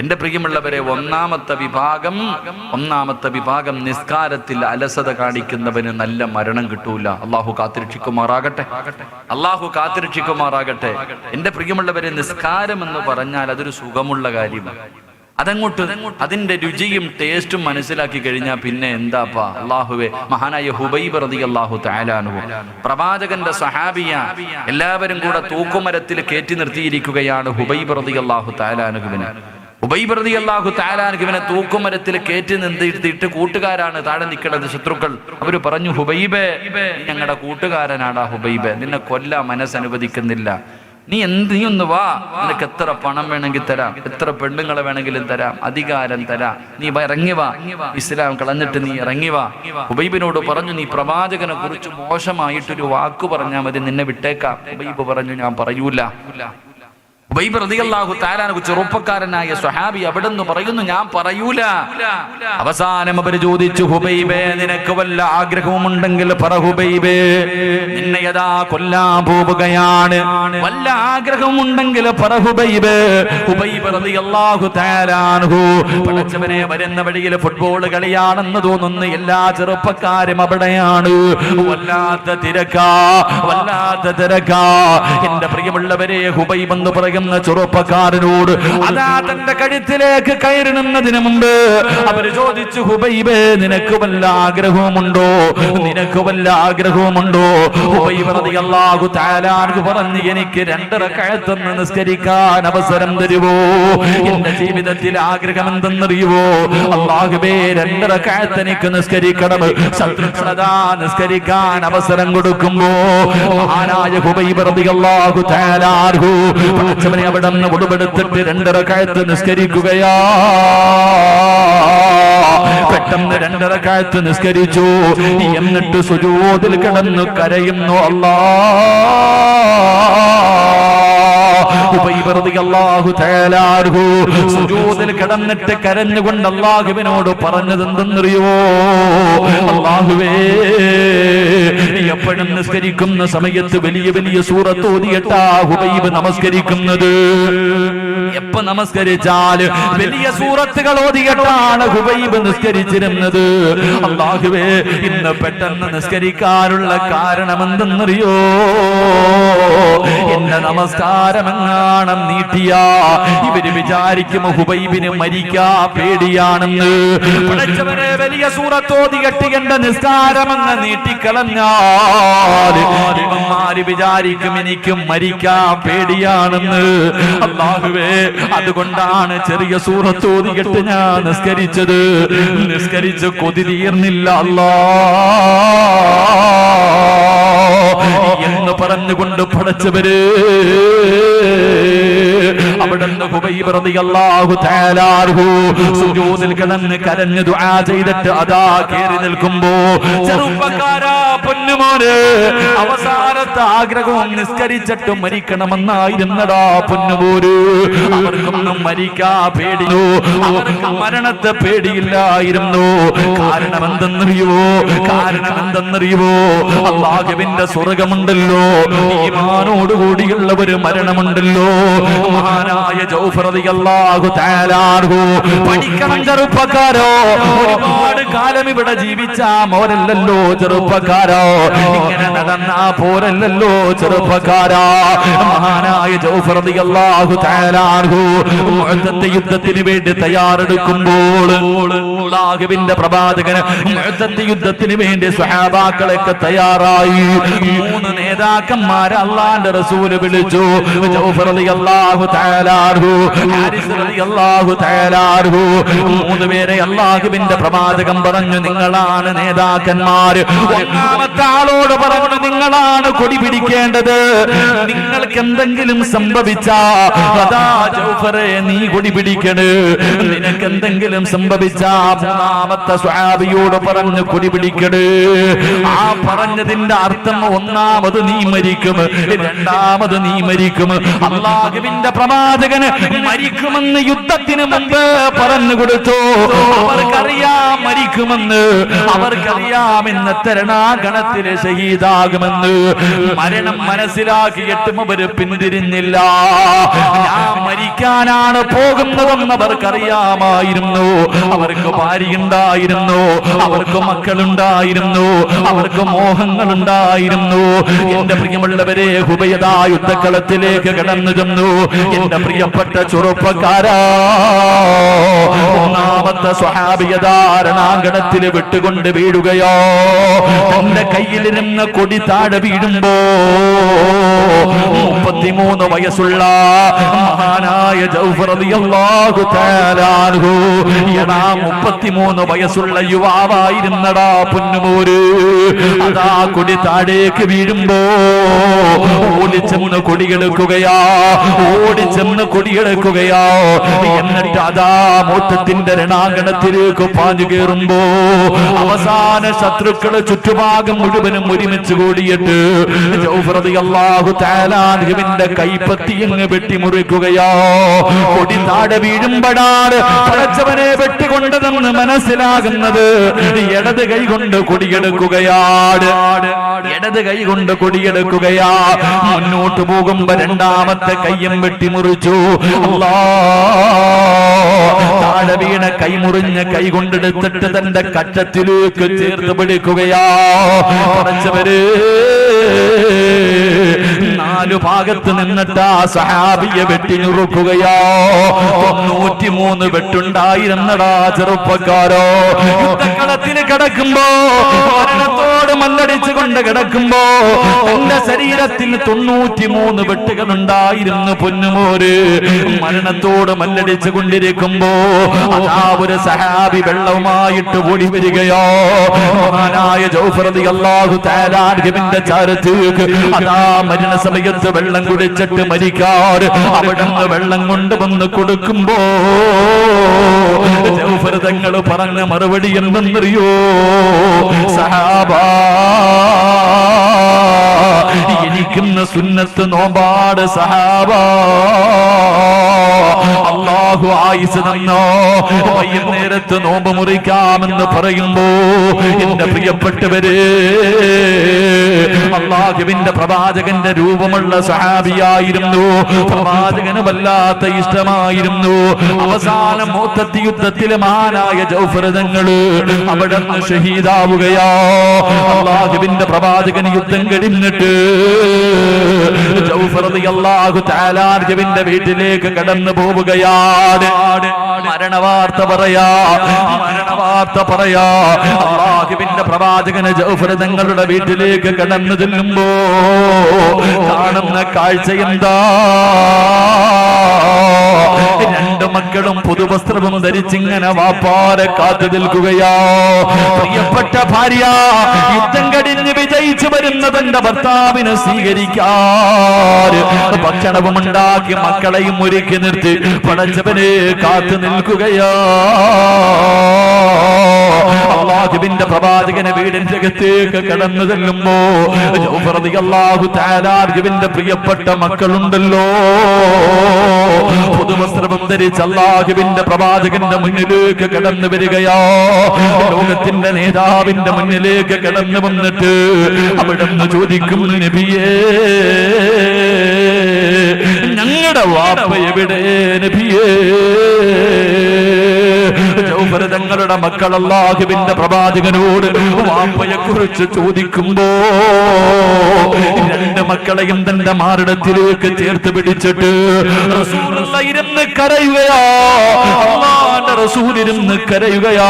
എന്റെ പ്രിയമുള്ളവരെ ഒന്നാമത്തെ വിഭാഗം ഒന്നാമത്തെ വിഭാഗം നിസ്കാരത്തിൽ അലസത കാണിക്കുന്നവന് നല്ല മരണം കിട്ടൂല. അള്ളാഹു കാത്തിരക്ഷിക്കുമാറാകട്ടെ. അള്ളാഹു കാത്തിരക്ഷിക്കുമാറാകട്ടെ. എന്റെ പ്രിയമുള്ളവരെ നിസ്കാരം എന്ന് പറഞ്ഞാൽ അതൊരു സുഖമുള്ള കാര്യമാണ്. അതങ്ങോട്ട് അതിന്റെ രുചിയും ടേസ്റ്റും മനസ്സിലാക്കി കഴിഞ്ഞാൽ പിന്നെ എന്താപ്പാ? അള്ളാഹുവെ മഹാനായ ഹുബൈബ് റതി അള്ളാഹു താലാനുവോ പ്രവാചകന്റെ സഹാബിയ എല്ലാവരും കൂടെ തൂക്കുമരത്തിൽ കയറ്റി നിർത്തിയിരിക്കുകയാണ് ഹുബൈബ് റതി അള്ളാഹു താലാനുവിന് ഉബൈബ്രതി അള്ളാഹു താലാനുവിനെ തൂക്കുമരത്തിൽ കയറ്റി നിന്നിട്ട് കൂട്ടുകാരാണ് താഴെ നിൽക്കുന്നത് ശത്രുക്കൾ. അവർ പറഞ്ഞു ഹുബൈബേ ഞങ്ങളുടെ കൂട്ടുകാരനാടാ ഹുബൈബേ. നിന്നെ കൊല്ല മനസ്സനുവദിക്കുന്നില്ല നീ എന്ത് നീ ഒന്ന് വാ. നിനക്ക് എത്ര പണം വേണമെങ്കിൽ തരാം. എത്ര പെണ്ണുങ്ങളെ വേണമെങ്കിലും തരാം. അധികാരം തരാം. നീ ഇറങ്ങി വാ. ഇസ്ലാം കളഞ്ഞിട്ട് നീ ഇറങ്ങി വാ. ഉബൈബിനോട് പറഞ്ഞു നീ പ്രവാചകനെ കുറിച്ച് മോശമായിട്ടൊരു വാക്ക് പറഞ്ഞാൽ മതി. നിന്നെ വിട്ടേക്കാം. ഉബൈബ് പറഞ്ഞു ഞാൻ പറയൂല. ഉബൈബ് റളിയല്ലാഹു താരാനു ചെറുപ്പക്കാരനായ സ്വഹാബി അവിടുന്ന് പറയുന്നു ഞാൻ പറയൂല. അവസാനം അവർ ചോദിച്ചു ഹുബൈബേ നിനക്ക് വല്ല ആഗ്രഹവുമുണ്ടെങ്കിൽ പറ ഹുബൈബേ. നിന്നെ യഥാ കൊല്ലാൻ പോവുകയാണ്. വല്ല ആഗ്രഹമുണ്ടെങ്കിൽ പറ ഹുബൈബേ. ഹുബൈബ് റളിയല്ലാഹു തആലാൻഹു പഠിച്ചവനെ വരുന്ന വഴിയിൽ ഫുട്ബോൾ കളിയാണെന്ന് തോന്നുന്നു എല്ലാ ചെറുപ്പക്കാരും അവിടെയാണ്. വല്ലാത്ത തിരക്കാ വല്ലാത്ത തിരക്കാ. എന്റെ പ്രിയമുള്ളവരെ ഹുബൈബ് എന്ന് പറയുന്ന ചെറുപ്പക്കാരനോട് അതാ തന്റെ കഴുത്തിലേക്ക് കയറുന്നതിന് മുമ്പ് അവർ ചോദിച്ചു ഹുബൈബേ നിനക്ക് വല്ല ആഗ്രഹവുമുണ്ടോ? നിനക്ക് വല്ല ആഗ്രഹവുമുണ്ടോ? ഹുബൈബ് പറഞ്ഞു എനിക്ക് രണ്ടര കഴുത്തെന്ന് നിസ്കരിക്കാൻ അവസരം തരുവോ? എന്റെ ജീവിതത്തിൽ ആഗ്രഹം എന്തെന്നറിയുവോ അള്ളാഹുബേ രണ്ടര കഴുത്ത് എനിക്ക് നിസ്കരിക്കണം. ശത്രുക്കളതാ നിസ്കരിക്കാൻ അവസരം കൊടുക്കുമ്പോ. ആരായ ഹുബൈബ് റളിയല്ലാഹു തആലാൻഹു പടച്ചവനെ അവിടെ നിന്ന് ഉടുപെടുത്തിട്ട് രണ്ടര കാലത്ത് നിസ്കരിക്കുകയാ. പെട്ടെന്ന് രണ്ടര കാലത്ത് നിസ്കരിച്ചു. എന്നിട്ട് സുജൂതിൽ കിടന്നു കരയുന്നു അല്ലാ. സുജൂദിൽ കിടന്നിട്ട് കരഞ്ഞുകൊണ്ട് അല്ലാഹുവിനോട് പറഞ്ഞത് എന്തെന്നറിയോ അള്ളാഹുവേ നീ എപ്പോഴും നിസ്കരിക്കുന്ന സമയത്ത് വലിയ വലിയ സൂറത്ത് ഓതിയിട്ടാ ഹുബൈബ് നമസ്കരിക്കുന്നത്. എപ്പോ നമസ്കരിച്ചാൽ വലിയ സൂറത്തുകൾ ഓതിയിട്ടാണ് ഹുബൈബ് നിസ്കരിച്ചിരുന്നത്. അള്ളാഹുവേ ഇന്ന് പെട്ടെന്ന് നിസ്കരിക്കാനുള്ള കാരണം എന്തെന്നറിയോ എന്റെ നമസ്കാരം എങ്ങാണം നീട്ടിയ. ഇവർ വിചാരിക്കും ഹുബൈബിന് മരിക്കാ പേടിയാണെന്ന്. പടച്ചവനെ വലിയ സൂറത്തോതി കെട്ടികണ്ട നിസ്കാരമെന്ന് നീട്ടിക്കളഞ്ഞാൽ വിചാരിക്കും എനിക്കും മരിക്കാ പേടിയാണെന്ന്. അള്ളാഹുവേ അതുകൊണ്ടാണ് ചെറിയ സൂറത്തോതി കെട്ട് ഞാൻ നിസ്കരിച്ചത്. നിസ്കരിച്ച് കൊതി തീർന്നില്ല അല്ലാ. പറഞ്ഞുകൊണ്ട് പടച്ചവര്. അവിടുന്ന് ഹുബൈബ് റളിയല്ലാഹു തആല അൻഹു സുജൂദിൽ കിടന്ന് കരഞ്ഞു ദുആ ചെയ്തിട്ട് അതാ കേറി നിൽക്കുമ്പോ ചെറുപ്പക്കാരാ പൊന്നുമോനെ അവസാനത്തെ ആഗ്രഹവും നിസ്കരിച്ചിട്ട് മരിക്കണമെന്നായിരുന്നടാ പൊന്നുപോര് അവർക്കൊന്നും മരിക്കാ പേടിയോ അവർക്ക് മരണത്തെ പേടിയില്ലായിരുന്നു. കാരണം എന്തെന്നറിയോ കാരണം എന്തെന്നറിയോ അള്ളാഹുവിന്റെ സ്വർഗമുണ്ടല്ലോ ഈമാനോട് കൂടിയുള്ള ഒരു മരണമുണ്ടല്ലോ മഹാനായ പഠിക്കണം ചെറുപ്പക്കാരോ. ഒരുപാട് കാലം ഇവിടെ ജീവിച്ച മോരല്ലല്ലോ ചെറുപ്പക്കാരോ. ഇങ്ങനെ നടന്ന പോരല്ലല്ലോ ചെറുപ്പക്കാരാ. മഹാനായ ജൗഫർ റളിയല്ലാഹു തആല അൻഹു മുഅത്തത്തെ യുദ്ധത്തിന് വേണ്ടി തയ്യാറെടുക്കുമ്പോൾ അല്ലാഹുവിന്റെ പ്രവാചകന് യുദ്ധത്തിന് വേണ്ടി സഹാബാക്കളൊക്കെ തയ്യാറായി. മൂന്ന് നേതാക്കന്മാരെ അള്ളാന്റെ റസൂൽ വിളിച്ചു. ജൗഫർ റളിയല്ലാഹു തആല അൻഹു ഹാരിസ് റളിയല്ലാഹു തആല അൻഹു മൂന്ന് പേരെ അള്ളാഹുവിന്റെ പ്രവാചകൻ പറഞ്ഞു നിങ്ങളാണ് നേതാക്കന്മാര് ഒന്നാമത്തെ ആളോട് പറഞ്ഞു നിങ്ങളാണ് കൊടി പിടിക്കേണ്ടത്. നിങ്ങൾക്ക് എന്തെങ്കിലും സംഭവിച്ചാ നീ കൊടി പിടിക്കണ്. നിനക്ക് എന്തെങ്കിലും സംഭവിച്ചാ മൂന്നാമത്തെ സ്വാബിയോട് പറഞ്ഞു കൊടി പിടിക്കണ്. ആ പറഞ്ഞതിന്റെ അർത്ഥം ഒന്നാമത് നീ മരിക്കും രണ്ടാമത് നീ മരിക്കും. അള്ളാഹുവിന്റെ പ്രമാ പ്രവാചകന് മരിക്കുമെന്ന് യുദ്ധത്തിന് മുമ്പ് പറഞ്ഞു കൊടുത്തു. അവർക്കറിയാം മരിക്കുമെന്ന്. അവർക്കറിയാം ഇന്ന് രണാഗണത്തിലെ ഷഹീദാകുമെന്ന്. മരണം മനസ്സിലാക്കിയിട്ടും അവർ പിന്തിരിഞ്ഞില്ല. മരിക്കാനാണ് പോകുന്നതെന്ന് അവർക്കറിയാമായിരുന്നു. അവർക്ക് ഭാര്യ ഉണ്ടായിരുന്നു അവർക്ക് മക്കളുണ്ടായിരുന്നു. അവർക്ക് മോഹങ്ങൾ ഉണ്ടായിരുന്നു എന്റെ പ്രിയമുള്ളവരെ ഹുബയതാ യുദ്ധക്കളത്തിലേക്ക് കടന്നു ചെന്നു. എന്റെ പ്രിയപ്പെട്ട ചെറുപ്പക്കാരാ ഒന്നാമത്തെ സ്വഹാബിയതാരണാങ്കണത്തിൽ വിട്ടുകൊണ്ട് വീഴുകയോ തന്റെ നിന്ന് കൊടി താഴെ വീഴുമ്പോ മുപ്പത്തിമൂന്ന് വയസ്സുള്ള മഹാനായ എടാ മുപ്പത്തിമൂന്ന് വയസ്സുള്ള യുവാവായിരുന്നടാ പൊന്നുമൂര്. അതാ കൊടി താഴേക്ക് വീഴുമ്പോ ഓടിച്ചെന്ന് കൊടിയെടുക്കുകയാ ഓടിച്ചെന്ന് കൊടിയെടുക്കുകയാ? എന്നിട്ട് അതാ മൂത്തത്തിന്റെ രണാങ്കണത്തിലേക്ക് പാഞ്ഞു കയറുമ്പോ അവസാന ശത്രുക്കൾ ചുറ്റുഭാഗം മുഴുവനും ഒരുമിച്ച് കൂടിയിട്ട് തആല അൻഹുവിന്റെ കൈപ്പത്തി അങ്ങ് വെട്ടിമുറിക്കുകയോ? കൊടി താഴെ വീഴുമ്പോഴാണ് പടച്ചവനെ വെട്ടിക്കൊണ്ടതെന്ന് മനസ്സിലാകുന്നത്. ഇടത് കൈ കൊണ്ട് കൊടിയെടുക്കുകയാണ്. ഇടത് കൈ കൊണ്ട് കൊടിയെടുക്കുകയാ. മുന്നോട്ട് പോകുമ്പോ രണ്ടാമത്തെ കയ്യും വെട്ടിമുറിച്ചു അല്ലാ താഴെ വീണ കൈ കൊണ്ടെടുത്തിട്ട് തന്റെ കച്ചത്തിലേക്ക് ചേർത്ത് പിടിക്കുകയാ. പടച്ചവര് നാലു ഭാഗത്ത് നിന്നിട്ട് ആ സഹാബിയെ വെട്ടിനുറുക്കുകയോ തൊണ്ണൂറ്റിമൂന്ന് വെട്ടുണ്ടായിരുന്നടാ ചെറുപ്പക്കാരോ? യുദ്ധക്കളത്തിന് കിടക്കുമ്പോ മരണത്തോട് മല്ലടിച്ചു കൊണ്ട് കിടക്കുമ്പോ തന്റെ ശരീരത്തിൽ തൊണ്ണൂറ്റിമൂന്ന് വെട്ടുകൾ ഉണ്ടായിരുന്നു പൊന്നുമോര്. മരണത്തോട് മല്ലടിച്ചു കൊണ്ടിരിക്കുമ്പോ ആ ഒരു സഹാബി വെള്ളവുമായിട്ട് ഓടി വരികയോ? മഹാനായ ജൗഫറതി അള്ളാഹു ചാരത്തേക്ക് അതാ മരണ സമയത്ത് വെള്ളം കുടിച്ചിട്ട് മരിക്കാറ്. അവിടെ നിന്ന് വെള്ളം കൊണ്ടുവന്ന് കൊടുക്കുമ്പോ ഭരതങ്ങൾ പറഞ്ഞ മറുപടി എന്തെന്നറിയോ? സഹാബാ എനിക്കുന്ന സുന്നത്ത് നോമ്പാട് സഹാബാ. അള്ളാഹു ആയിസ് തന്നോ വൈകുന്നേരത്ത് നോമ്പ് മുറിക്കാമെന്ന് പറയുമ്പോ എന്റെ പ്രിയപ്പെട്ടവര് അള്ളാഹുവിന്റെ പ്രവാചകന്റെ രൂപമുള്ള സഹാബിയായിരുന്നു പ്രവാചകന് വല്ലാത്ത ഇഷ്ടമായിരുന്നു. അവസാന മൂത്തത്തി യുദ്ധത്തിലെ മാനായ ജൗഫരതങ്ങൾ അവിടെ ഷഹീദാവുകയോ. അള്ളാഹുവിന്റെ പ്രവാചകൻ യുദ്ധം കഴിഞ്ഞിട്ട് ജൗഫറതി അള്ളാഹു താലാർജവിന്റെ വീട്ടിലേക്ക് കടന്നു പോവുകയാണ് മരണവാർത്ത പറയാ മരണവാർത്ത പറയാ. അള്ളാഹുവിന്റെ പ്രവാചകന് ജൗഫർ തങ്ങളുടെ വീട്ടിലേക്ക് കടന്നു ചെല്ലുമ്പോ കാണുന്ന കാഴ്ച എന്താ? രണ്ട് മക്കളും പുതുവസ്ത്രവും ധരിച്ചിങ്ങനെ വാപ്പാരെ കാത്തു നിൽക്കുകയോ. പ്രിയപ്പെട്ട ഭാര്യ യുദ്ധം കടിഞ്ഞ് വിജയിച്ചു വരുന്ന ഭർത്താവിനെ സ്വീകരിക്കാൻ ഭക്ഷണവും ഉണ്ടാക്കി മക്കളെയും ഒരുക്കി നിർത്തി പടച്ചവനെ കാത്തു നിൽക്കുകയോ. അള്ളാഹുവിന്റെ പ്രവാചകനെ വീടിന്റെ അകത്തേക്ക് കടന്നു ചെല്ലുമ്പോ റളിയല്ലാഹു തആല പ്രിയപ്പെട്ട മക്കളുണ്ടല്ലോ. പുതുവസ്ത്രവും ധരിച്ച് അള്ളാഹുവിന്റെ പ്രവാചകന്റെ മുന്നിലേക്ക് കടന്നു വരികയോ. ലോകത്തിന്റെ നേതാവിന്റെ മുന്നിലേക്ക് കടന്നു വന്നിട്ട് അവിടെ നിന്ന് ചോദിക്കുന്നു നബിയേ ഞങ്ങളുടെ വാപ്പ എവിടെ? നബിയേ. ജൗഫർ തങ്ങളുടെ മക്കൾ അള്ളാഹുവിന്റെ പ്രവാചകനോട് വാപ്പയെ കുറിച്ച് ചോദിക്കുമ്പോ രണ്ട് മക്കളെയും തന്റെ മാറിടത്തിലേക്ക് ചേർത്ത് പിടിച്ചിട്ട് ഇരുന്ന് കരയുകയാ. റസൂൽ കരയുകയാ.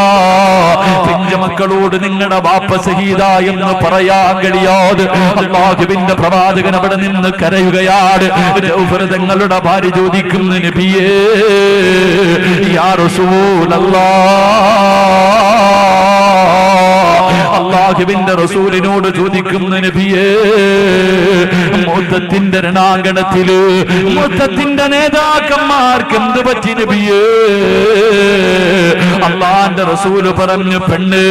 പിഞ്ച മക്കളോട് നിങ്ങളുടെ വാപ്പ സഹീത എന്ന് പറയാൻ കഴിയാതെ അള്ളാഹുവിന്റെ പ്രവാചകൻ അവിടെ നിന്ന് കരയുകയാണ്. ജൗഫർ തങ്ങളുടെ ഭാര്യ ചോദിക്കുന്നു നബിയേ യാ റസൂലല്ലാ അള്ളാഹുവിന്റെ റസൂലിനോട് ചോദിക്കുന്ന നബിയേ മൊത്തത്തിന്റെ രണാങ്കണത്തിൽ മൊത്തത്തിന്റെ നേതാക്കന്മാർക്ക് എന്ത് പറ്റി നബിയേ? അള്ളാന്റെ റസൂൽ പറഞ്ഞു പെണ്ണ്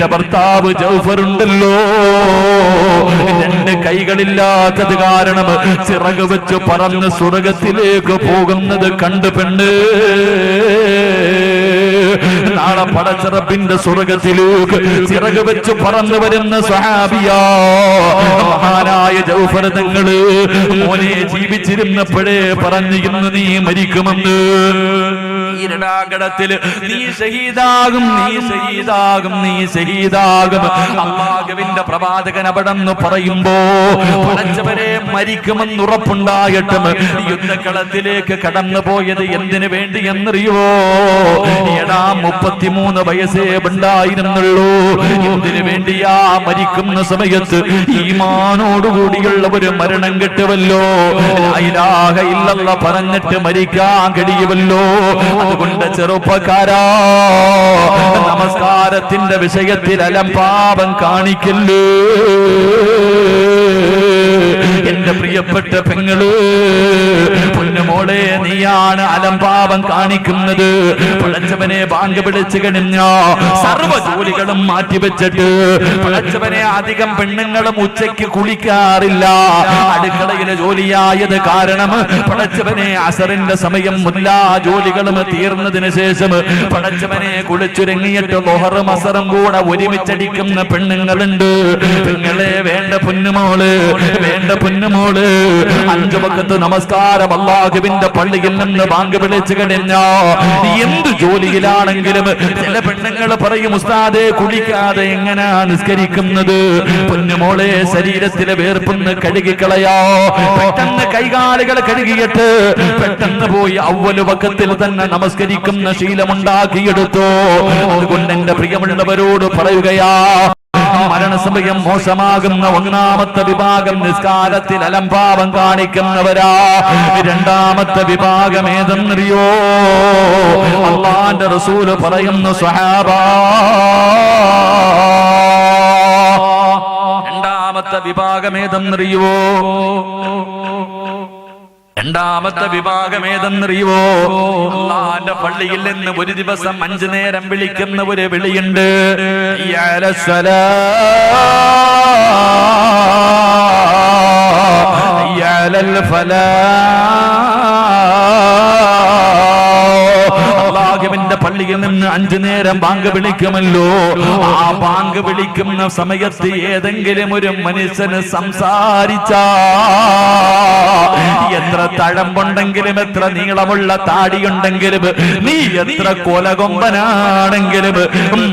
നിന്റെ ഭർത്താവ് ജൗഫറുണ്ടല്ലോ. രണ്ട് കൈകളില്ലാത്തത് കാരണം ചിറക് വെച്ച് പറന്ന് സ്വർഗത്തിലേക്ക് പോകുന്നത് കണ്ട് പെണ്ണ്. നാളെ പടച്ചിറപ്പിന്റെ സ്വർഗത്തിലേക്ക് ചിറക് വെച്ച് പറന്നു വരുന്ന സ്വഹാബിയ. ജൗഫർ നിങ്ങൾ മോനെ ജീവിച്ചിരുന്നപ്പോഴേ പറഞ്ഞിരുന്നു നീ മരിക്കുമെന്ന്. ഈരടാകടത്തിൽ നീ ഷഹീദാകും നീ ഷഹീദാകും നീ ഷഹീദാകും അള്ളാഹുവിന്റെ പ്രവാചകൻ അവിടെന്ന് പറയുമ്പോ പടച്ചവരെ മരിക്കുമെന്ന് ഉറപ്പുണ്ടായിട്ടും യുദ്ധക്കളത്തിലേക്ക് കടന്നു പോയത് എന്തിനു വേണ്ടി എന്നറിയോ? എടാ മുപ്പത്തിമൂന്ന് വയസ്സേ ഉണ്ടായിരുന്നുള്ളൂ. എന്തിനു വേണ്ടിയാ മരിക്കുന്ന സമയത്ത് ഈമാനോടുകൂടിയുള്ള ഒരു മരണം കിട്ടുമല്ലോ പറഞ്ഞിട്ട് മരിക്കാൻ കഴിയുമല്ലോ അതുകൊണ്ട് ചെറുപ്പക്കാരാ നമസ്കാരത്തിന്റെ വിഷയത്തിൽ അലംപാപം കാണിക്കല്ലേ? എന്റെ പ്രിയപ്പെട്ട പെങ്ങൾ പൊന്നുമോളെ നീയാണ് അലംഭാവം കാണിക്കുന്നത്. പഴച്ചവനെ ബാങ്ക് പിടിച്ചു കഴിഞ്ഞ സർവ ജോലികളും മാറ്റിവെച്ചിട്ട് പഴച്ചവനെ അധികം പെണ്ണുങ്ങളും ഉച്ചയ്ക്ക് കുളിക്കാറില്ല. അടുക്കളയിലെ ജോലിയായത് കാരണം പടച്ചവനെ അസറിന്റെ സമയം എല്ലാ ജോലികളും തീർന്നതിന് ശേഷം പടച്ചവനെ കുളിച്ചുരങ്ങിയിട്ട് മൊഹറും അസറും കൂടെ ഒരുമിച്ചടിക്കുന്ന പെണ്ണുങ്ങളുണ്ട്. പെങ്ങളെ വേണ്ട പൊന്നുമോൾ വേണ്ട പൊന്നുമോൾ അഞ്ചു പക്കത്ത് നമസ്കാരം അള്ളാഹുവിന്റെ പള്ളിയിൽ നിന്ന് ബാങ്ക് വിളിച്ചു കഴിഞ്ഞ എന്ത് ജോലിയിലാണെങ്കിലും ചില പെണ്ണുങ്ങൾ പറയും ഉസ്താദെ കുളിക്കാതെ എങ്ങനാ നിസ്കരിക്കുന്നത്? പൊന്നുമോളെ ശരീരത്തിലെ വേർപ്പൊന്ന് കഴുകിക്കളയോ? പെട്ടെന്ന് കൈകാലുകൾ കഴുകിയിട്ട് പെട്ടെന്ന് പോയി അവൽ പക്കത്തിൽ തന്നെ നമസ്കരിക്കുന്ന ശീലമുണ്ടാക്കിയെടുത്തു. അതുകൊണ്ട് എന്റെ പ്രിയമുള്ളവരോട് പറയുകയാ മരണസമയം മോശമാകുന്ന ഒന്നാമത്തെ വിഭാഗം നിസ്കാരത്തിൽ അലംഭാവം കാണിക്കുന്നവരാ. രണ്ടാമത്തെ വിഭാഗം ഏതെന്നറിയോ? അള്ളാന്റെ റസൂൽ പറയുന്ന സ്വഹാബാ. രണ്ടാമത്തെ വിഭാഗം ഏതെന്നറിയോ? രണ്ടാമത്തെ വിഭാഗം ഏതെന്നറിയുവോ അള്ളാന്റെ പള്ളിയിൽ നിന്ന് ഒരു ദിവസം അഞ്ചു നേരം വിളിക്കുന്ന ഒരു വിളിയുണ്ട് ഫലാ. പള്ളിയിൽ നിന്ന് അഞ്ചു നേരം ബാങ്ക് വിളിക്കുമല്ലോ. ആ ബാങ്ക് വിളിക്കുന്ന സമയത്ത് ഏതെങ്കിലും ഒരു മനുഷ്യന് സംസാരിച്ച. എത്ര തഴമ്പുണ്ടെങ്കിലും എത്ര നീളമുള്ള താടിയുണ്ടെങ്കിലും നീ എത്ര കൊലകൊമ്പനാണെങ്കിലും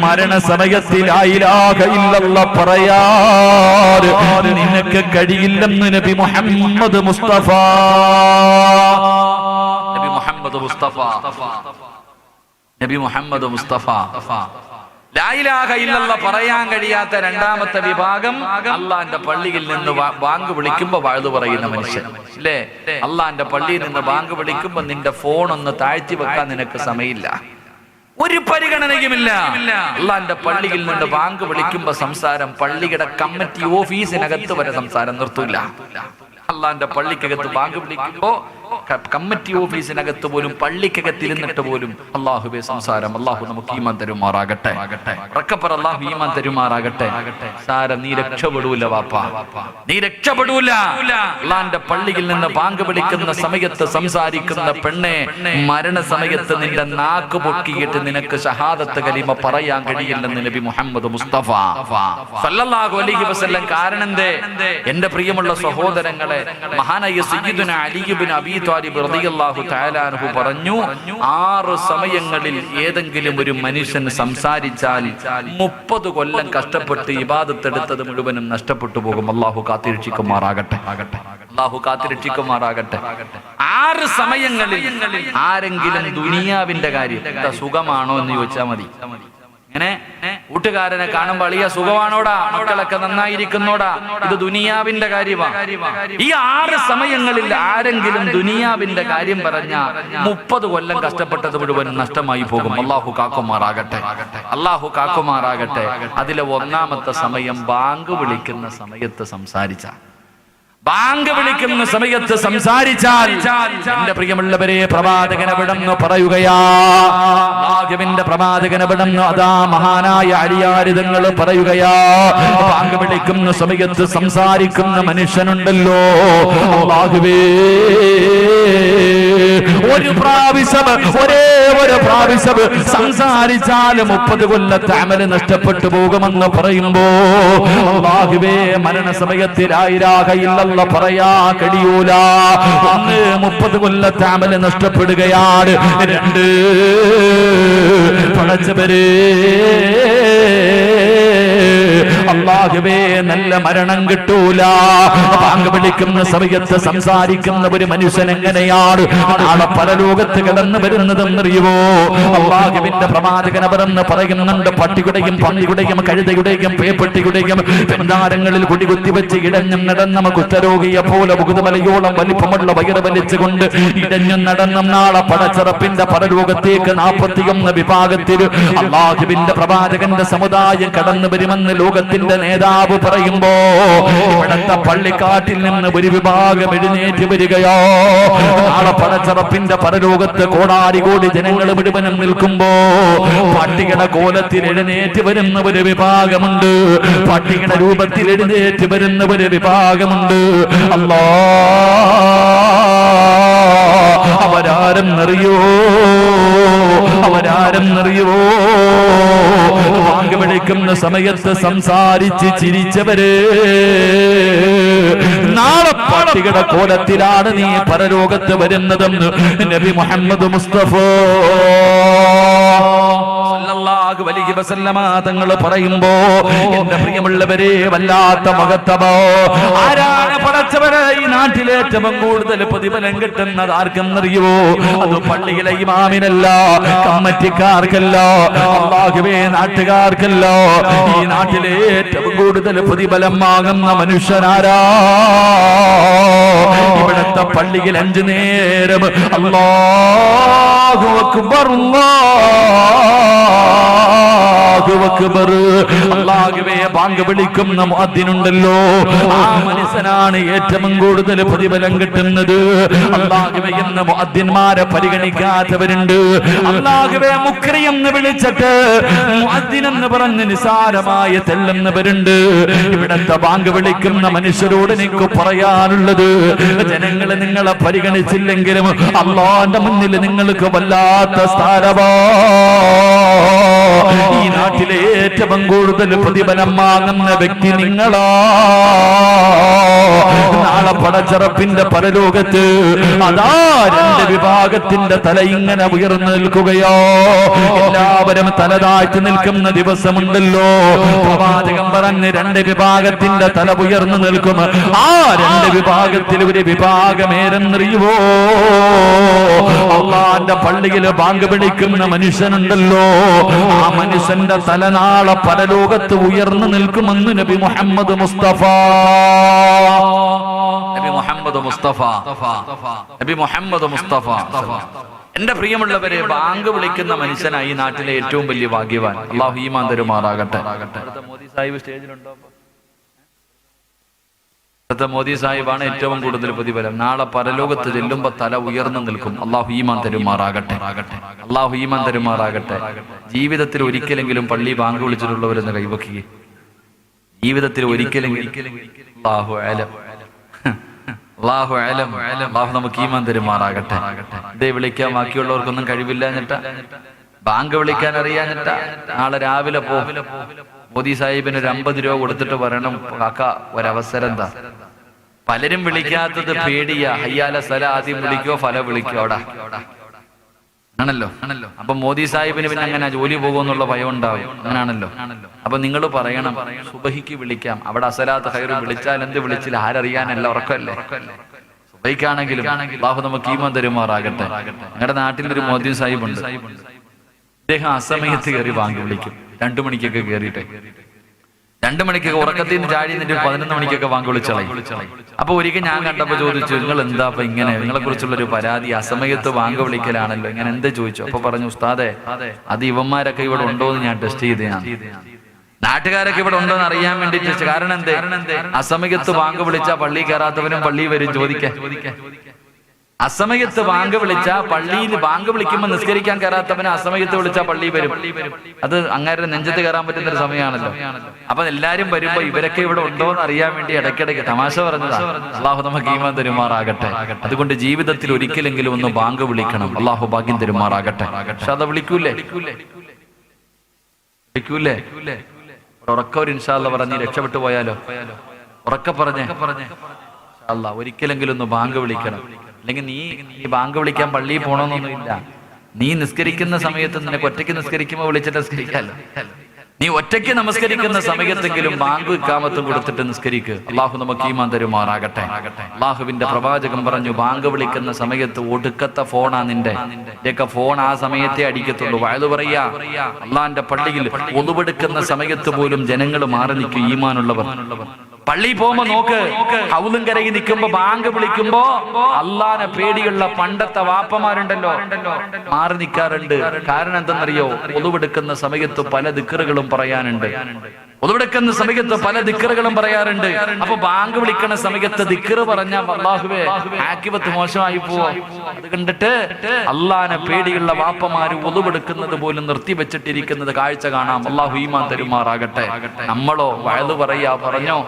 മരണസമയത്തിലായില്ലാകയില്ല പറയാ നിനക്ക് കഴിയില്ലെന്ന് നബി മുഹമ്മദ് മുസ്തഫ. നബി മുഹമ്മദ് മുസ്തഫ. നബി മുഹമ്മദ് മുസ്തഫ. പറയാൻ കഴിയാത്ത രണ്ടാമത്തെ വിഭാഗം അള്ളാന്റെ പള്ളിയിൽ നിന്ന് ബാങ്ക് വിളിക്കുമ്പോ വാഴ്ന്നു പറയുന്ന മനുഷ്യൻ. അല്ലേ അള്ളാന്റെ പള്ളിയിൽ നിന്ന് ബാങ്ക് വിളിക്കുമ്പോ നിന്റെ ഫോൺ ഒന്ന് താഴ്ത്തി വെക്കാൻ നിനക്ക് സമയമില്ല. ഒരു പരിഗണനയുമില്ല. അള്ളാന്റെ പള്ളിയിൽ നിന്ന് ബാങ്ക് വിളിക്കുമ്പോ സംസാരം പള്ളിയുടെ കമ്മിറ്റി ഓഫീസിനകത്ത് വരെ സംസാരം നിർത്തൂല. അള്ളാന്റെ പള്ളിക്കകത്ത് ബാങ്ക് വിളിക്കുമ്പോ കമ്മിറ്റി ഓഫീസിനകത്ത് പോലും പള്ളിക്കകത്ത് ഇരുന്നിട്ട് പോലും അള്ളാഹുബെ സംസാരം അള്ളാഹു നമുക്ക് ഈമാൻ തരുമാറാകട്ടെ. റക്കപ്പർ അള്ളാഹു ഈമാൻ തരുമാറാകട്ടെ. സാരം നീ രക്ഷപ്പെടൂല വാപ്പ. നീ രക്ഷപ്പെടൂല. അള്ളാന്റെ പള്ളിയിൽ നിന്ന് പാങ്ക് വിളിക്കുന്ന സമയത്ത് സംസാരിക്കുന്ന പെണ്ണെ മരണ സമയത്ത് നിന്റെ നാക്ക് പൊക്കിയിട്ട് നിനക്ക് ഷഹാദത്ത് കലിമ പറയാൻ കഴിയില്ലെന്ന് നബി മുഹമ്മദ് മുസ്തഫ. സല്ലല്ലാഹു വസല്ലം കാരണം എന്റെ പ്രിയമുള്ള സഹോദരങ്ങളെ മഹാനായ സയ്യിദുന അലി ഇബ്നു അബീ ത്വാലിബ് റളിയല്ലാഹു തആല അൻഹു പറഞ്ഞു ആറ് സമയങ്ങളിൽ ഏതെങ്കിലും ഒരു മനുഷ്യൻ സംസാരിച്ചാൽ മുപ്പത് കൊല്ലം കഷ്ടപ്പെട്ട് ഇബാദത്ത് എടുത്തത് മുഴുവനും നഷ്ടപ്പെട്ടു പോകും. അള്ളാഹു കാത്തിരക്ഷിക്കുമാറാകട്ടെ. അള്ളാഹു കാത്തിരക്ഷിക്കുമാറാകട്ടെ. ആറ് സമയങ്ങളിൽ ആരെങ്കിലും ദുനിയാവിന്റെ കാര്യം സുഖമാണോ എന്ന് ചോദിച്ചാൽ മതി. ഇങ്ങനെ കൂട്ടുകാരനെ കാണുമ്പോൾ അളിയ സുഖമാണോടാ? മക്കളൊക്കെ നന്നായിരിക്കുന്നോടാ? ഇത് ദുനിയാവിന്റെ കാര്യമാണ് ഈ ആറ് സമയങ്ങളിൽ ആരെങ്കിലും ദുനിയാവിന്റെ കാര്യം പറഞ്ഞ മുപ്പത് കൊല്ലം കഷ്ടപ്പെട്ടത് മുഴുവൻ നഷ്ടമായി പോകും. അള്ളാഹു കാക്കുമാറാകട്ടെ. അള്ളാഹു കാക്കുമാറാകട്ടെ. അതിലെ ഒന്നാമത്തെ സമയം ബാങ്ക് വിളിക്കുന്ന സമയത്ത് സംസാരിച്ച. ബാങ്ക് വിളിക്കുന്ന സമയത്ത് സംസാരിച്ചാൽ എന്റെ പ്രിയമുള്ളവരെ പ്രവാചകൻ എവിടെന്ന് പറയുകയാ. പ്രവാചകനെ പ്രവാചകൻ എവിടെന്ന് അതാ മഹാനായ അലിയാരിതങ്ങൾ പറയുകയാ. ബാങ്ക് വിളിക്കുന്ന സമയത്ത് സംസാരിക്കുന്ന മനുഷ്യനുണ്ടല്ലോ. അല്ലാഹുവേ ഒരു പ്രാവശ്യം ഒരേ ഒരു പ്രാവശ്യം സംസാരിച്ചാൽ മുപ്പത് കൊല്ലത്തെ അമൽ നഷ്ടപ്പെട്ടു പോകുമെന്ന് പറയുമ്പോ അല്ലാഹുവേ മരണസമയത്തിലായിരാകയില്ലല്ല പറയാ കഴിയൂല ഒന്ന് മുപ്പത് കൊല്ലത്തെ അമൽ നഷ്ടപ്പെടുകയാണ്. രണ്ട് പടച്ചവരേ. അള്ളാഹുവേ നല്ല മരണം കിട്ടൂല. പാങ്ക് വിളിക്കുന്ന സമയത്ത് സംസാരിക്കുന്ന ഒരു മനുഷ്യൻ എങ്ങനെയാണ്? നാളെ പരലോകത്ത് കിടന്നു വരുന്നതെന്നറിയുവോ? അള്ളാഹുവിന്റെ പ്രവാചകൻ അവരെന്ന് പറയുന്നുണ്ട് പട്ടിയുടെയും പന്നിയുടെയും കഴുതയുടെയും പേപ്പെട്ടിയുടെയും പെന്താരങ്ങളിൽ കുടികുത്തി വെച്ച് ഇടഞ്ഞും നടന്ന കുറ്റരോഗിയെ പോലെ മുകുതമലയോളം വലിപ്പമുള്ള വയറ് വലിച്ചുകൊണ്ട് ഇടഞ്ഞും നടന്നും നാളെ പടച്ചിറപ്പിന്റെ പരലോകത്തേക്ക് നാൽപ്പത്തിയൊന്ന് വിഭാഗത്തിൽ അള്ളാഹുവിന്റെ പ്രവാചകന്റെ സമുദായം കടന്നു വരുമെന്ന് ലോകത്തിന്റെ നേതാവ് പറയുമ്പോ ഇവിടത്തെ പള്ളിക്കാട്ടിൽ നിന്ന് ഒരു വിഭാഗം എഴുന്നേറ്റ് വരികയോ നാളെ പടച്ചറപ്പിന്റെ പരലോകത്ത് കോടാടി കോടി ജനങ്ങൾ വിടുവനം നിൽക്കുമ്പോ പട്ടികളുടെ കോലത്തിൽ എഴുന്നേറ്റ് വരുന്ന ഒരു വിഭാഗമുണ്ട്. പട്ടികളുടെ രൂപത്തിൽ എഴുന്നേറ്റ് വരുന്ന ഒരു വിഭാഗമുണ്ട്. അല്ലാ അവരാരെന്നറിയോ അവരാരെന്നറിയോ നിറയോ? വിളിക്കുന്ന സമയത്ത് സംസാരിച്ച് ചിരിച്ചവര് നാളെ പാട്ടികളുടെ കോലത്തിലാണ് നീ പരലോകത്ത് വരുന്നതെന്ന് നബി മുഹമ്മദ് മുസ്തഫ സല്ലല്ലാഹു അലൈഹി തങ്ങൾ പറയുമ്പോ എന്റെ പ്രിയമുള്ളവരെ വല്ലാത്ത മഹത്തമോ? ആരാണ് പടച്ചവരെ ഈ നാട്ടിൽ ഏറ്റവും കൂടുതൽ പ്രതിഫലം കിട്ടുന്നത് ആർക്കെന്നറിയുമോ അത് പള്ളിയിലെ ഇമാമിനല്ല കമ്മറ്റിക്കാർക്കല്ല അള്ളാഹുവേ നാട്ടുകാർക്കല്ല. ഈ നാട്ടിലെ ഏറ്റവും കൂടുതൽ പ്രതിഫലം വാങ്ങുന്ന മനുഷ്യനാരാ? ഇവിടുത്തെ പള്ളിയിൽ അഞ്ചു നേരം അല്ലാഹു അക്ബർ അല്ലാഹുവേ ബാങ്ക് വിളിക്കുന്ന മുഅദ്ദിനുണ്ടല്ലോ. ആ മനുഷ്യനാണ് ഏറ്റവും കൂടുതൽ പ്രതിഫലം കിട്ടുന്നത്. അല്ലാഹുവേ എന്ന മുഅദ്ദിന്മാരെ പരിഗണിക്കാത്തവരുണ്ട്. അല്ലാഹുവേ മുക്രി എന്ന് വിളിച്ചിട്ട് മുഅദ്ദിൻ എന്ന് പറഞ്ഞ് നിസാരമായ തെല്ലുന്നവരുണ്ട്. ഇവിടത്തെ ബാങ്ക് വിളിക്കുന്ന മനുഷ്യരോട് എനിക്ക് പറയാനുള്ളത്. ജനങ്ങൾ നിങ്ങളെ പരിഗണിച്ചില്ലെങ്കിലും അള്ളാന്റെ മുന്നിൽ നിങ്ങൾക്ക് വല്ലാത്ത സ്ഥാനമോ. ഏറ്റവും കൂടുതൽ പ്രതിഫലം വാങ്ങുന്ന വ്യക്തി നിങ്ങളാ. നാളെ പടച്ചറപ്പിന്റെ പരലോകത്ത് അതാ രണ്ട് വിഭാഗത്തിന്റെ തല ഇങ്ങനെ ഉയർന്നു നിൽക്കുകയോ. എല്ലാവരും തല താഴ്ത്തി നിൽക്കുന്ന ദിവസമുണ്ടല്ലോ. പ്രവാചകം പറഞ്ഞ് രണ്ട് വിഭാഗത്തിന്റെ തല ഉയർന്നു നിൽക്കും. ആ രണ്ട് വിഭാഗത്തിൽ ഒരു വിഭാഗമേരെന്നറിയുവോ അള്ളാന്റെ പള്ളിയിൽ ബാങ്ക് പിടിക്കുന്ന മനുഷ്യനുണ്ടല്ലോ. ആ മനുഷ്യന്റെ തലനാളെ പരലോകത്ത് ഉയർന്നു നിൽക്കുമെന്ന് നബി മുഹമ്മദ് മുസ്തഫ. നബി മുഹമ്മദ് മുസ്തഫ. നബി മുഹമ്മദ് മുസ്തഫ. എന്റെ പ്രിയമുള്ളവരെ ബാങ്ക് വിളിക്കുന്ന മനുഷ്യനായി നാട്ടിലെ ഏറ്റവും വലിയ ഭാഗ്യവാൻ. അള്ളാഹു ഈമാൻ തരുമാറാകട്ടെ. മോദി സാഹിബ് സ്റ്റേജിലുണ്ടോ? മോദി സാഹിബാണ് ഏറ്റവും കൂടുതൽ പ്രതിഫലം. നാളെ പരലോകത്ത് ചെല്ലുമ്പോ തല ഉയർന്നു നിൽക്കും. അള്ളാഹു ഈമാൻ തരുമാറാകട്ടെ. അള്ളാഹു ഈമാൻ തരുമാറാകട്ടെ. ജീവിതത്തിൽ ഒരിക്കലെങ്കിലും പള്ളി ബാങ്ക് വിളിച്ചിട്ടുള്ളവരെന്ന് കൈവക്കുക ജീവിതത്തിൽ ഒരിക്കലെങ്കിലും. അള്ളാഹു അലം. അള്ളാഹു അലം. അള്ളാഹു നമുക്ക് ഈമാൻ തരുമാറാകട്ടെ. ഇതേ വിളിക്കാൻ ബാക്കിയുള്ളവർക്കൊന്നും കഴിവില്ല എന്നിട്ട്. ബാങ്ക് വിളിക്കാൻ അറിയാഞ്ഞിട്ട. നാളെ രാവിലെ പോ. മോദി സാഹിബിന് ഒരു അമ്പത് രൂപ കൊടുത്തിട്ട് പറയണം കാക്ക ഒരവസരം എന്താ? പലരും വിളിക്കാത്തത് പേടിയ. ഹയ്യാല സല ആദ്യം വിളിക്കോ ഫല വിളിക്കോ ആണല്ലോ ആണല്ലോ. അപ്പൊ മോദി സാഹിബിന് പിന്നെ അങ്ങനെ ജോലി പോകുമെന്നുള്ള ഭയം ഉണ്ടാവും. അങ്ങനാണല്ലോ. അപ്പൊ നിങ്ങൾ പറയണം സുബഹിക്ക് വിളിക്കാം. അവിടെ അസലാത്ത് ഹൈറ് വിളിച്ചാൽ എന്ത് വിളിച്ചില്ല? ആരറിയാനല്ല ഉറക്കല്ലേ? സുബഹിക്കാണെങ്കിലും ബാഹു നമുക്ക് ഈമാൻ തരുമാറാകട്ടെ. ഞങ്ങളുടെ നാട്ടിൽ ഒരു മോദി സാഹിബ് ഉണ്ട് അദ്ദേഹം അസമയത്ത് കയറി വാങ്ങി വിളിക്കും. രണ്ടു മണിക്കൊക്കെ കയറിയിട്ട്. രണ്ടു മണിക്കൊക്കെ ഉറക്കത്തിൽ നിന്ന് ചാടി നിന്നിട്ട് പതിനൊന്ന് മണിക്കൊക്കെ വാങ്ങി വിളിച്ചളയും അപ്പൊ ഒരിക്കൽ ഞാൻ കണ്ടപ്പോ ചോദിച്ചു നിങ്ങൾ എന്താ അപ്പൊ ഇങ്ങനെ നിങ്ങളെ കുറിച്ചുള്ള ഒരു പരാതി അസമയത്ത് വാങ്ങ വിളിക്കലാണല്ലോ. ഇങ്ങനെ എന്താ ചോദിച്ചു? അപ്പൊ പറഞ്ഞു ഉസ്താദെ അത് ഇവന്മാരൊക്കെ ഇവിടെ ഉണ്ടോ എന്ന് ഞാൻ ടെസ്റ്റ് ചെയ്ത് ഞാൻ. നാട്ടുകാരൊക്കെ ഇവിടെ ഉണ്ടോ എന്ന് അറിയാൻ ടെസ്റ്റ് കാരണം എന്തേ? അസമയത്ത് ബാങ്ക് വിളിച്ചാൽ പള്ളി കയറാത്തവനും പള്ളി വരും ചോദിക്കാൻ. അസമയത്ത് ബാങ്ക് വിളിച്ച പള്ളിയിൽ ബാങ്ക് വിളിക്കുമ്പോൾ നിസ്കരിക്കാൻ കയറാത്തവന് അസമയത്ത് വിളിച്ച പള്ളി വരും. അത് അങ്ങേരുടെ നെഞ്ചത്ത് കയറാൻ പറ്റുന്ന ഒരു സമയമാണല്ലോ. അപ്പൊ എല്ലാരും വരുമ്പോ ഇവരൊക്കെ ഇവിടെ ഉണ്ടോ എന്ന് അറിയാൻ വേണ്ടി ഇടയ്ക്കിടയ്ക്ക് തമാശ പറഞ്ഞതാ. അള്ളാഹു നമുക്ക് ഈമാൻ തരുമാറാകട്ടെ. അതുകൊണ്ട് ജീവിതത്തിൽ ഒരിക്കലെങ്കിലും ഒന്ന് ബാങ്ക് വിളിക്കണം. അള്ളാഹു ഭാഗ്യം തരുമാറാകട്ടെ. പക്ഷെ അത് വിളിക്കൂലേ? വിളിക്കൂലേ? ഉറക്കം ഒരു ഇൻഷാല്ല പറഞ്ഞ് രക്ഷപ്പെട്ടു പോയാലോ? ഉറക്ക പറഞ്ഞേ? അല്ല ഒരിക്കലെങ്കിലും ഒന്ന് ബാങ്ക് വിളിക്കണം. അല്ലെങ്കിൽ നീ നീ ബാങ്ക് വിളിക്കാൻ പള്ളിയിൽ പോകണമെന്നൊന്നുമില്ല നീ നിസ്കരിക്കുന്ന സമയത്ത് നിനക്ക് ഒറ്റയ്ക്ക് നിസ്കരിക്കുമ്പോൾ വിളിച്ചിട്ട് നിസ്കരിക്കാമല്ലോ നീ ഒറ്റയ്ക്ക് നമസ്കരിക്കുന്ന സമയത്തെങ്കിലും ബാങ്ക് കാമത്തും കൊടുത്തിട്ട് നിസ്കരിക്ക്. അള്ളാഹു നമുക്ക് ഈമാൻ തരുമാറാകട്ടെ. അള്ളാഹുവിന്റെ പ്രവാചകം പറഞ്ഞു ബാങ്ക് വിളിക്കുന്ന സമയത്ത് ഒടുക്കത്തെ ഫോണാ നിന്റെ. ഒക്കെ ഫോൺ ആ സമയത്തെ അടിക്കത്തുള്ളൂ. വയത് പറയാ അള്ളാന്റെ പള്ളിയിൽ ഒതുവെടുക്കുന്ന സമയത്ത് പോലും ജനങ്ങൾ മാറി നിൽക്കും ഈമാനുള്ളവർ. പള്ളി പോകുമ്പോ നോക്ക് ഹൗലും കരയിൽ നിൽക്കുമ്പോ ബാങ്ക് വിളിക്കുമ്പോ അള്ളാനെ പേടിയുള്ള പണ്ടത്തെ വാപ്പമാരുണ്ടല്ലോ മാറി നിൽക്കാറുണ്ട്. കാരണം എന്തെന്നറിയോ? ഒതുവെടുക്കുന്ന സമയത്ത് പല ദിക്കറുകളും പറയാനുണ്ട്. ഒതുവെടുക്കുന്ന സമയത്ത് പല ദിക്കറുകളും പറയാറുണ്ട്. അപ്പൊ ബാങ്ക് വിളിക്കുന്ന സമയത്ത് ദിക്കറ് പറഞ്ഞ അള്ളാഹുവേ ആക്കിവത്ത് മോശമായി പോവാ? അത് കണ്ടിട്ട് അള്ളാനെ പേടിയുള്ള വാപ്പമാര് ഒതുവെടുക്കുന്നത് പോലും നിർത്തിവെച്ചിട്ടിരിക്കുന്നത് കാഴ്ച കാണാം. അള്ളാഹു ഈമാൻ തരുമാറാകട്ടെ. നമ്മളോ വയത് പറയാ പറഞ്ഞോ